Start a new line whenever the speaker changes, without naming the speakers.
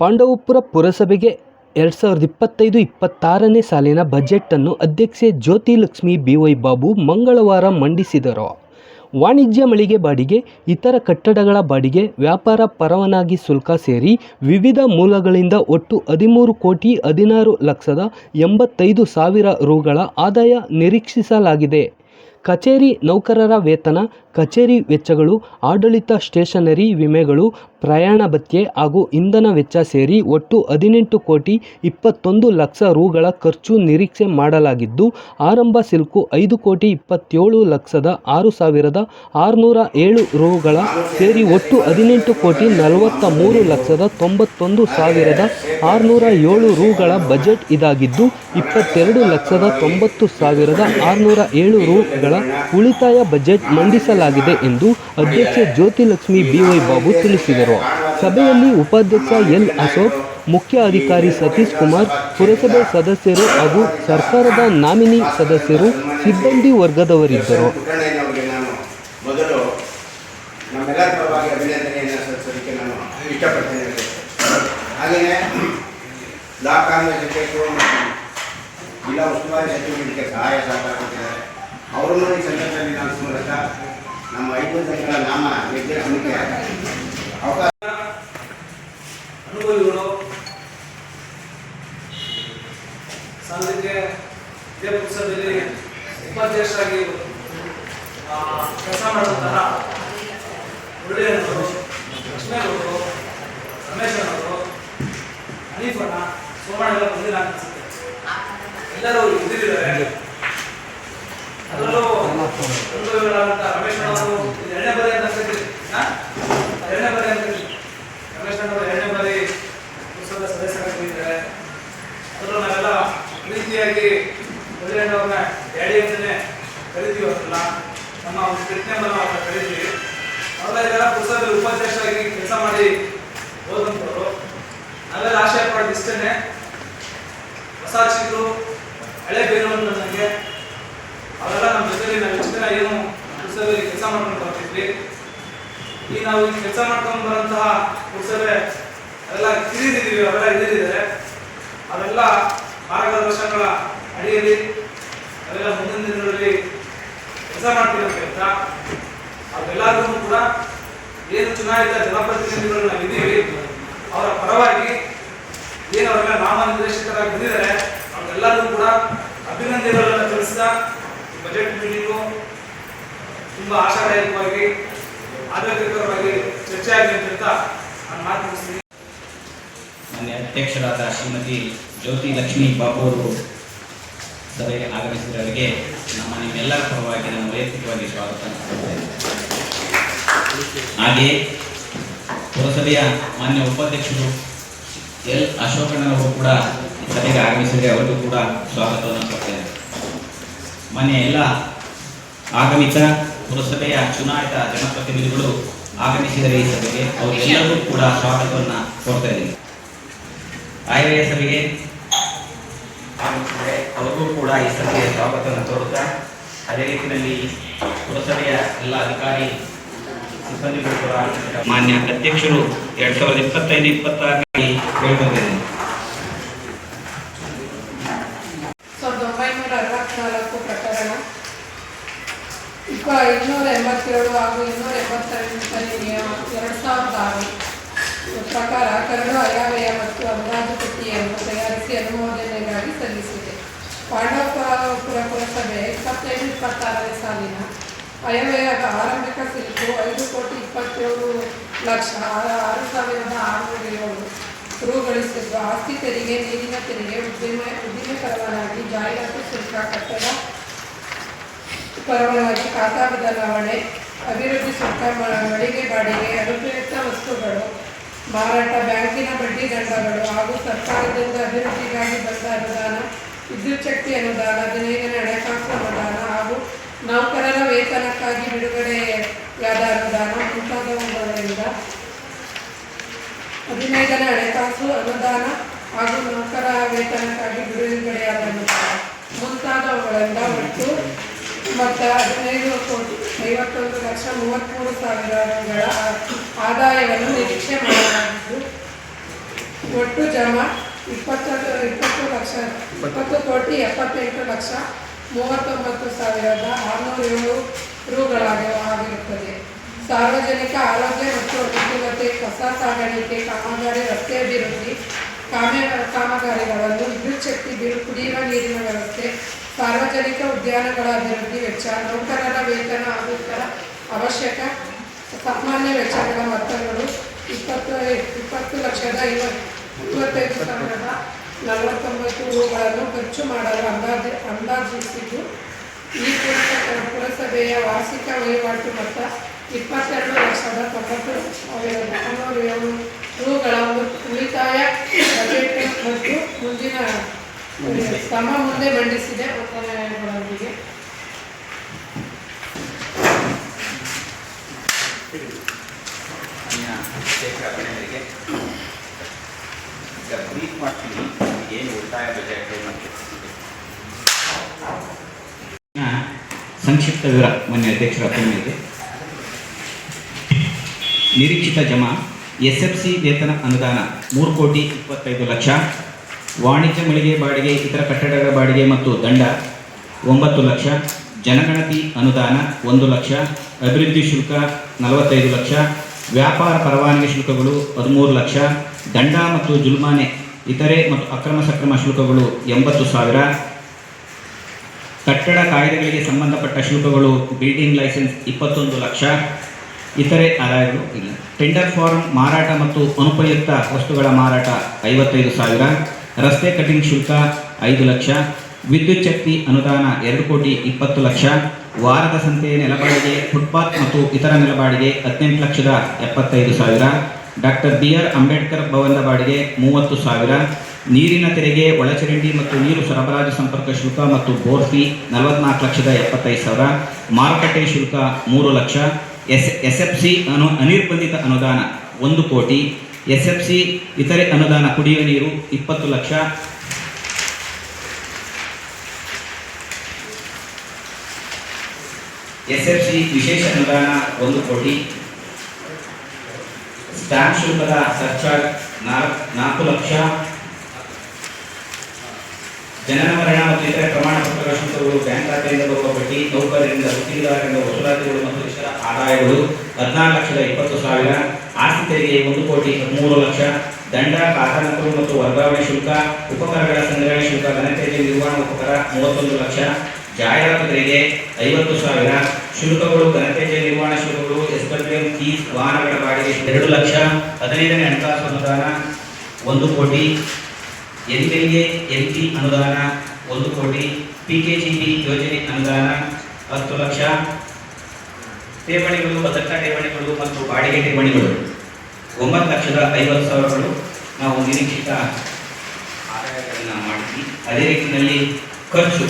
ಪಾಂಡವಪುರ ಪುರಸಭೆಗೆ ಎರಡು ಸಾವಿರದ ಇಪ್ಪತ್ತೈದು ಇಪ್ಪತ್ತಾರನೇ ಸಾಲಿನ ಬಜೆಟನ್ನು ಅಧ್ಯಕ್ಷೆ ಜ್ಯೋತಿಲಕ್ಷ್ಮಿ ಬಿ ವೈ ಬಾಬು ಮಂಗಳವಾರ ಮಂಡಿಸಿದರು. ವಾಣಿಜ್ಯ ಮಳಿಗೆ ಬಾಡಿಗೆ, ಇತರ ಕಟ್ಟಡಗಳ ಬಾಡಿಗೆ, ವ್ಯಾಪಾರ ಪರವಾನಗಿ ಶುಲ್ಕ ಸೇರಿ ವಿವಿಧ ಮೂಲಗಳಿಂದ ಒಟ್ಟು ಹದಿಮೂರು ಕೋಟಿ ಹದಿನಾರು ಲಕ್ಷದ ಎಂಬತ್ತೈದು ಸಾವಿರ ರುಗಳ ಆದಾಯ ನಿರೀಕ್ಷಿಸಲಾಗಿದೆ. ಕಚೇರಿ ನೌಕರರ ವೇತನ, ಕಚೇರಿ ವೆಚ್ಚಗಳು, ಆಡಳಿತ ಸ್ಟೇಷನರಿ ವಿಮೆಗಳು ಪ್ರಯಾಣ ಭತ್ಯೆ ಹಾಗೂ ಇಂಧನ ವೆಚ್ಚ ಸೇರಿ ಒಟ್ಟು ಹದಿನೆಂಟು ಕೋಟಿ ಇಪ್ಪತ್ತೊಂದು ಲಕ್ಷ ರುಗಳ ಖರ್ಚು ನಿರೀಕ್ಷೆ ಮಾಡಲಾಗಿದ್ದು, ಆರಂಭ ಸಿಲ್ಕು ಐದು ಕೋಟಿ ಇಪ್ಪತ್ತೇಳು ಲಕ್ಷದ ಆರು ಸಾವಿರದ ಆರುನೂರ ಏಳು ರುಗಳ ಸೇರಿ ಒಟ್ಟು ಹದಿನೆಂಟು ಕೋಟಿ ನಲವತ್ತ ಮೂರು ಲಕ್ಷದ ತೊಂಬತ್ತೊಂದು ಸಾವಿರದ ಆರುನೂರ ಏಳು ರೂಗಳ ಬಜೆಟ್ ಇದಾಗಿದ್ದು, ಇಪ್ಪತ್ತೆರಡು ಲಕ್ಷದ ತೊಂಬತ್ತು ಸಾವಿರದ ಆರುನೂರ ಏಳು ರುಗಳ ಉಳಿತಾಯ ಬಜೆಟ್ ಮಂಡಿಸಲಾಗಿದೆ ಎಂದು ಅಧ್ಯಕ್ಷೆ ಜ್ಯೋತಿಲಕ್ಷ್ಮಿ ಬಿವೈ ಬಾಬು ತಿಳಿಸಿದರು. ಸಭೆಯಲ್ಲಿ ಉಪಾಧ್ಯಕ್ಷ ಎಲ್. ಅಶೋಕ್, ಮುಖ್ಯ ಅಧಿಕಾರಿ ಸತೀಶ್ ಕುಮಾರ್, ಪುರಸಭೆ ಸದಸ್ಯರು ಹಾಗೂ ಸರ್ಕಾರದ ನಾಮಿನಿ ಸದಸ್ಯರು ಸಿಬ್ಬಂದಿ ವರ್ಗದವರಿದ್ದರು.
ಜಿಲ್ಲಾ ಉಸ್ತುವಾರಿ ಸಚಿವರಿಗೆ ಸಹಾಯ ಸಹಕಾರ ಕೊಟ್ಟಿದ್ದಾರೆ ಅವರನ್ನು ಈ ಸಂದರ್ಭದಲ್ಲಿ ನಾನು ಸ್ಮರಿಸ್ತಾ, ನಮ್ಮ ಐದು ಜನಗಳ ನಾಮ ನಿರ್ದೇಶನಕ್ಕೆ
ಅನುಭವಿಗಳು ಸಂಘಕ್ಕೆ ಇದೇ ಪುಸ್ತಕದಲ್ಲಿ ಉಪಾಧ್ಯಕ್ಷರಾಗಿ ಕೆಲಸ ಮಾಡುವಂತಹ ಒಳ್ಳೆಯವರು ಲಕ್ಷ್ಮೇಗೌಡರು ರಮೇಶ್ ಅವರು ಹನೀಫಣ್ಣ ಸೋಮಣ್ಣ ಎಲ್ಲ ಬಂದಿಲ್ಲ ಅನ್ಸುತ್ತೆ. ಎಲ್ಲರೂ ಇದ್ದಿದ್ದಾರೆ ಅದರಲ್ಲೂ ಅನುಭವಿಗಳಾದಂಥ ರಮೇಶ್ ಅವರು ಇದು ಎರಡನೇ ಬಾರಿ ಅಂತ ಅನ್ಸುತ್ತೆ ಹಾ? ಎರಡನೇ ಬಾರಿ ಅಂತ ರಮೇಶ್ ಅವರು ಎರಡನೇ ಬಾರಿ ಪುಸ್ತಕದ ಸದಸ್ಯರಾಗಿದ್ದಾರೆ ಅದರಲ್ಲೂ ನಾವೆಲ್ಲ ಪ್ರೀತಿಯಾಗಿ ಒಳ್ಳೆಯವ್ರನ್ನ ಡ್ಯಾಡಿ ಅಂತಲೇ ಕರಿತೀವಿ ಅವ್ರನ್ನ ನಮ್ಮ ಒಂದು ಕೃತ್ಯವನ್ನು ಅವ್ರನ್ನ ಕರಿತೀವಿ. ಅವರೆಲ್ಲ ಪುಸ್ತಕದಲ್ಲಿ ಉಪಾಧ್ಯಕ್ಷರಾಗಿ ಕೆಲಸ ಮಾಡಿ ಹೋದಂಥವ್ರು ನಾವೆಲ್ಲ ಆಶಯ ಪಡೋದು ಇಷ್ಟೇ ಹೊಸ ಚಿಕ್ಕರು ಹಳೆ ಬೇರು ನನಗೆ ಅವರೆಲ್ಲ ನಮ್ಮ ಜೊತೆಲಿ ನಾವು ಇಷ್ಟು ಏನು ಪುಸ್ತಕದಲ್ಲಿ ಕೆಲಸ ಮಾಡ್ಕೊಂಡು ಬರ್ತಿದ್ವಿ. ಈಗ ನಾವು ಈ ಕೆಲಸ ಮಾಡ್ಕೊಂಡು ಬರೋಂತಹ ಪುಸ್ತಕ ಅದೆಲ್ಲ ಕಿರಿದಿದ್ದೀವಿ ಅವೆಲ್ಲ ಅದೆಲ್ಲ ಅವೆಲ್ಲ ಮಾರ್ಗದರ್ಶನಗಳ ಅಡಿಯಲ್ಲಿ ಅವೆಲ್ಲ ಮುಂದಿನ ದಿನಗಳಲ್ಲಿ ಕೆಲಸ ಮಾಡ್ತಿರೋ ಅಂತ. ಅವೆಲ್ಲರಿಗೂ ಕೂಡ ಏನು ಚುನಾಯಿತ ಜನಪ್ರತಿನಿಧಿಗಳು ನಾವು ಇದ್ದೀವಿ ಅವರ ಪರವಾಗಿ ಏನು ಅವರೆಲ್ಲ ನಾಮನಿರ್ದೇಶಕರಾಗಿ ಬಂದಿದ್ದಾರೆ ಅವ್ರಿಗೆಲ್ಲರಿಗೂ ಕೂಡ ಅಭಿನಂದನೆಗಳನ್ನು ತಿಳಿಸ್ತಾ ಬಜೆಟ್ ಮೀಟಿಂಗು ತುಂಬಾ ಆಶಾದಾಯಕವಾಗಿ, ಆರೋಗ್ಯಕರವಾಗಿ ಚರ್ಚೆ ಆಗಲಿ ಅಂತ ನಾನು ಮಾತು
ಮಾನ್ಯ ಅಧ್ಯಕ್ಷರಾದ ಶ್ರೀಮತಿ ಜ್ಯೋತಿ ಲಕ್ಷ್ಮಿ ಬಾಬು ಅವರು ಸಭೆಗೆ ಆಗಮಿಸಿದವರಿಗೆ ನಮ್ಮ ನಿಮ್ಮೆಲ್ಲರ ಪರವಾಗಿ ನಾನು ವೈಯಕ್ತಿಕವಾಗಿ ಸ್ವಾಗತ ಹಾಗೆ ಪುರಸಭೆಯ ಮಾನ್ಯ ಉಪಾಧ್ಯಕ್ಷರು ಎಲ್ ಅಶೋಕಣ್ಣನವರು ಕೂಡ ಸಭೆಗೆ ಆಗಮಿಸಿದರೆ ಅವರಿಗೂ ಕೂಡ ಸ್ವಾಗತವನ್ನು ಕೊಡ್ತೇನೆ. ಮಾನ್ಯ ಎಲ್ಲ ಆಗಮಿತ ಪುರಸಭೆಯ ಚುನಾಯಿತ ಜನಪ್ರತಿನಿಧಿಗಳು ಆಗಮಿಸಿದರೆ ಈ ಸಭೆಗೆ ಅವರೆಲ್ಲರಿಗೂ ಕೂಡ ಸ್ವಾಗತವನ್ನು ಕೊಡ್ತಾ ಇದ್ದೀನಿ. ಆಯವ್ಯಯ ಸಭೆಗೆ ಆಗಮಿಸಿದರೆ ಅವ್ರಿಗೂ ಕೂಡ ಈ ಸಭೆಯ ಸ್ವಾಗತವನ್ನು ತೋರುತ್ತಾ, ಅದೇ ರೀತಿಯಲ್ಲಿ ಪುರಸಭೆಯ ಎಲ್ಲ ಅಧಿಕಾರಿ, ಸಿಬ್ಬಂದಿಗಳು ಕೂಡ ಮಾನ್ಯ ಅಧ್ಯಕ್ಷರು ಎರಡ್ ಸಾವಿರದ ಇಪ್ಪತ್ತೈದು, ಇಪ್ಪತ್ತಾರರಲ್ಲಿ ಹೇಳ್ಬಂದಿದ್ದೀನಿ
ಸಾವಿರದ ಒಂಬೈನೂರ ಅರವತ್ನಾಲ್ಕು ಪ್ರಕರಣ. ಇಪ್ಪ ಇನ್ನೂರ ಎಂಬತ್ತೇಳು ಹಾಗೂ ಇನ್ನೂರ ಎಂಬತ್ತೆಂಟನೇ ನಿಯಮ ಎರಡು ಸಾವಿರದ ಆರು. ಪ್ರಕಾರ ಕರಡು ಅಯಾವ್ಯಯ ಮತ್ತು ಅಂದಾಜು ಪಟ್ಟಿಯನ್ನು ತಯಾರಿಸಿ ಅನುಮೋದನೆಗಾಗಿ ಸಲ್ಲಿಸಿದೆ. ಪಾಂಡವಪುರ ಪುರಸಭೆ ಇಪ್ಪತ್ತೈದು ಇಪ್ಪತ್ತಾರನೇ ಸಾಲಿನ ಅಯವ್ಯಯದ ಆರಂಭಿಕ ಸಿಲ್ಕು ಐದು ಕೋಟಿ ಇಪ್ಪತ್ತೇಳು ಲಕ್ಷ ಆರು ಸಾವಿರದ ಆರುನೂರ ಏಳು ರುಗಳಿಸಿದ್ದು ಆಸ್ತಿ ತೆರಿಗೆ ನೀರಿನ ತೆರಿಗೆ ಉದ್ದಿಮೆ ಉದ್ದಿಮೆ ಪರವಾನಗಿ ಜಾಹೀರಾತು ಶುಲ್ಕ ಕಟ್ಟಡ ಪರವಾನಗಿ ಖಾತಾ ಬದಲಾವಣೆ ಅಭಿವೃದ್ಧಿ ಶುಲ್ಕ ಮಳಿಗೆ ಬಾಡಿಗೆ ಅನುಪಯುಕ್ತ ವಸ್ತುಗಳು ಮಾರಾಟ ಬ್ಯಾಂಕಿನ ಬಡ್ಡಿ ದಂಡಗಳು ಹಾಗೂ ಸರ್ಕಾರದಿಂದ ಅಭಿವೃದ್ಧಿಗಾಗಿ ಬಂದ ಅನುದಾನ ವಿದ್ಯುತ್ ಶಕ್ತಿ ಅನುದಾನ ಹದಿನೈದನೇ ಹಣಕಾಸು ಅನುದಾನ ಹಾಗೂ ನೌಕರರ ವೇತನಕ್ಕಾಗಿ ಬಿಡುಗಡೆಯಾದ ಅನುದಾನ ಮುಂತಾದವುಗಳಿಂದ ಹದಿನೈದನೇ ಹಣಕಾಸು ಅನುದಾನ ಹಾಗೂ ನೌಕರ ವೇತನಕ್ಕಾಗಿ ಬಿಡುಗಡೆಯಾದ ಅನುದಾನ ಮುಂತಾದವುಗಳಿಂದ ಒಟ್ಟು ಮೊತ್ತ ಹದಿನೈದು ಕೋಟಿ ಐವತ್ತೊಂದು ಲಕ್ಷ ಮೂವತ್ತ್ಮೂರು ಸಾವಿರಗಳ ಆದಾಯವನ್ನು ನಿರೀಕ್ಷೆ ಮಾಡಲಾಗಿದ್ದು, ಒಟ್ಟು ಜಮಾ ಇಪ್ಪತ್ತೊಂದು ಇಪ್ಪತ್ತು ಲಕ್ಷ ಇಪ್ಪತ್ತು. ಕೋಟಿ ಎಪ್ಪತ್ತೆಂಟು ಲಕ್ಷ ಮೂವತ್ತೊಂಬತ್ತು ಸಾವಿರದ ಆರುನೂರ ಏಳು ರುಗಳಾಗಿ ಆಗಿರುತ್ತದೆ. ಸಾರ್ವಜನಿಕ ಆರೋಗ್ಯ ಮತ್ತು ಅನುಕೂಲತೆ ಕಸ ಸಾಗಾಣಿಕೆ ಕಾಮಗಾರಿ ರಸ್ತೆ ಅಭಿವೃದ್ಧಿ ಕಾಮೆ ಕಾಮಗಾರಿಗಳನ್ನು ವಿದ್ಯುತ್ ಶಕ್ತಿ ಬಿಲ್ ಕುಡಿಯುವ ನೀರಿನ ವ್ಯವಸ್ಥೆ ಸಾರ್ವಜನಿಕ ಉದ್ಯಾನಗಳ ಅಭಿವೃದ್ಧಿ ವೆಚ್ಚ ನೌಕರರ ವೇತನ ಹಾಗೂ ಇತರ ಅವಶ್ಯಕ ಸಾಮಾನ್ಯ ವೆಚ್ಚಗಳ ಮೊತ್ತಗಳು ಇಪ್ಪತ್ತು ಇಪ್ಪತ್ತು ಲಕ್ಷದ ಐವತ್ತು ಇಪ್ಪತ್ತೈದು ಸಾವಿರದ ನಲವತ್ತೊಂಬತ್ತು ರೂಗಳನ್ನು ಖರ್ಚು ಮಾಡಲು ಅಂದಾಜು ಅಂದಾಜಿಸಿದ್ದು. ಈ ಕುರಿತ ಪುರಸಭೆಯ ವಾರ್ಷಿಕ ವಹಿವಾಟು ಮೊತ್ತ ಇಪ್ಪತ್ತೆರಡು ಲಕ್ಷದ ತೊಂಬತ್ತು ಸಾವಿರದ ಏಳು ರುಗಳ ಉಳಿತಾಯ ಬಜೆಟ್ ಮತ್ತು ಮುಂದಿನ ತಮ್ಮ ಮುಂದೆ ಮಂಡಿಸಿದೆ ಒತ್ತಾಯಗಳೊಂದಿಗೆ.
ಈಗ ಬ್ರೀಫ್ ಮಾಡ್ತೀನಿ. ಏನು ಉಳಿತಾಯ ಬಜೆಟ್ ಸಂಕ್ಷಿಪ್ತ ವಿವರ ಮಾನ್ಯ ಅಧ್ಯಕ್ಷರ ಇದೆ ನಿರೀಕ್ಷಿತ ಜಮಾ ಎಸ್ ಎಫ್ ಸಿ ವೇತನ ಅನುದಾನ ಮೂರು ಕೋಟಿ ಇಪ್ಪತ್ತೈದು ಲಕ್ಷ, ವಾಣಿಜ್ಯ ಮಳಿಗೆ ಬಾಡಿಗೆ, ಇತರ ಕಟ್ಟಡಗಳ ಬಾಡಿಗೆ ಮತ್ತು ದಂಡ ಒಂಬತ್ತು ಲಕ್ಷ, ಜನಗಣತಿ ಅನುದಾನ ಒಂದು ಲಕ್ಷ, ಅಭಿವೃದ್ಧಿ ಶುಲ್ಕ ನಲವತ್ತೈದು ಲಕ್ಷ, ವ್ಯಾಪಾರ ಪರವಾನಗಿ ಶುಲ್ಕಗಳು ಹದಿಮೂರು ಲಕ್ಷ ದಂಡ ಮತ್ತು ಜುಲ್ಮಾನೆ, ಇತರೆ ಮತ್ತು ಅಕ್ರಮ ಸಕ್ರಮ ಶುಲ್ಕಗಳು ಎಂಬತ್ತು ಸಾವಿರ. ಕಟ್ಟಡ ಕಾಯ್ದೆಗಳಿಗೆ ಸಂಬಂಧಪಟ್ಟ ಶುಲ್ಕಗಳು ಬಿಲ್ಡಿಂಗ್ ಲೈಸೆನ್ಸ್ ಇಪ್ಪತ್ತೊಂದು ಲಕ್ಷ. ಇತರೆ ಆದಾಯಗಳು ಇಲ್ಲ. ಟೆಂಡರ್ ಫಾರ್ಮ್ ಮಾರಾಟ ಮತ್ತು ಅನುಪಯುಕ್ತ ವಸ್ತುಗಳ ಮಾರಾಟ ಐವತ್ತೈದು ಸಾವಿರ. ರಸ್ತೆ ಕಟಿಂಗ್ ಶುಲ್ಕ ಐದು ಲಕ್ಷ. ವಿದ್ಯುತ್ ಶಕ್ತಿ ಅನುದಾನ ಎರಡು ಕೋಟಿ ಇಪ್ಪತ್ತು ಲಕ್ಷ. ವಾರದ ಸಂತೆ ನೆಲಬಾಡಿಗೆ, ಫುಟ್ಪಾತ್ ಮತ್ತು ಇತರ ನೆಲಬಾಡಿಗೆ ಹದಿನೆಂಟು ಲಕ್ಷದ ಎಪ್ಪತ್ತೈದು ಸಾವಿರ. ಡಾಕ್ಟರ್ ಬಿ ಆರ್ ಅಂಬೇಡ್ಕರ್ ಭವನದ ಬಾಡಿಗೆ ಮೂವತ್ತು ಸಾವಿರ. ನೀರಿನ ತೆರಿಗೆ ಒಳಚರಂಡಿ ಮತ್ತು ನೀರು ಸರಬರಾಜು ಸಂಪರ್ಕ ಶುಲ್ಕ ಮತ್ತು ಬೋರ್ ಫಿ ನಲವತ್ನಾಲ್ಕು ಲಕ್ಷದ ಎಪ್ಪತ್ತೈದು ಸಾವಿರ. ಮಾರುಕಟ್ಟೆ ಶುಲ್ಕ ಮೂರು lakh. S S F C ಅನು, ಅನಿರ್ಬಂಧಿತ ಅನುದಾನ ಒಂದು ಕೋಟಿ. ಎಸ್ ಎಫ್ ಸಿ ಇತರೆ ಅನುದಾನ ಕುಡಿಯುವ ನೀರು ಇಪ್ಪತ್ತು ಲಕ್ಷ. ಎಸ್ ಎಫ್ ಸಿ ವಿಶೇಷ ಅನುದಾನ ಒಂದು ಕೋಟಿ. ಸ್ಟ್ಯಾಂಪ್ ಶುಲ್ಕದ ಸರ್ಚಾರ್ಜ್ ನಾಲ್ಕು ನಾಲ್ಕು ಲಕ್ಷ. ಜನನ ಮರಣ ಮತ್ತು ಇತರ ಪ್ರಮಾಣ ಪತ್ರಗಳ ಶುಲ್ಕಗಳು ಬ್ಯಾಂಕ್ ಖಾತೆಯಿಂದ ಬರುವ ಬಡ್ಡಿ, ನೌಕರರಿಂದ ವಕೀಲರಿಂದ ವಸೂಲಾತಿಗಳು ಮತ್ತು ಇತರ ಆದಾಯಗಳು ಹದಿನಾರು ಲಕ್ಷದ ಇಪ್ಪತ್ತು ಸಾವಿರ. ಆಸ್ತಿ ತೆರಿಗೆ ಒಂದು ಕೋಟಿ ಹದಿಮೂರು ಲಕ್ಷ. ದಂಡ ಖಾತಾನಕರು ಮತ್ತು ವರ್ಗಾವಣೆ ಶುಲ್ಕ ಉಪಕರಣಗಳ ಸಂಗ್ರಹಣೆ ಶುಲ್ಕ ಘನತೆಯಲ್ಲಿ ನಿರ್ವಹಣಾ ಉಪಕರ ಮೂವತ್ತೊಂದು ಲಕ್ಷ. ಜಾಹೀರಾತು ತೆರಿಗೆ ಐವತ್ತು ಸಾವಿರ. ಶುಲ್ಕಗಳು ಘನತೆಗೆ ನಿರ್ವಹಣಾ ಶುಲ್ಕಗಳು, ಎಸ್ ಡಬ್ಲ್ಯೂ ಎಂ ಫೀಸ್ ವಾಹನಗಳ ಬಾಡಿಗೆ ಎರಡು ಲಕ್ಷ ಹದಿನೈದನೇ ಹಣಕಾಸು ಅನುದಾನ, ಒಂದು ಕೋಟಿ N L A N P ಅನುದಾನ, ಒಂದು ಕೋಟಿ ಪಿ ಕೆ ಜಿ ಬಿ ಯೋಜನೆ ಅನುದಾನ, ಹತ್ತು ಲಕ್ಷ ಠೇವಣಿಗಳು, ಭದ್ರತಾ ಠೇವಣಿಗಳು ಮತ್ತು ಬಾಡಿಗೆ ಠೇವಣಿಗಳು. ಒಂಬತ್ತು ಲಕ್ಷದ ಐವತ್ತು ಸಾವಿರಗಳು ನಾವು ನಿರೀಕ್ಷಿತ ಆದಾಯಗಳನ್ನು ಮಾಡಿದ್ವಿ ಅದೇ ರೀತಿಯಲ್ಲಿ ಖರ್ಚು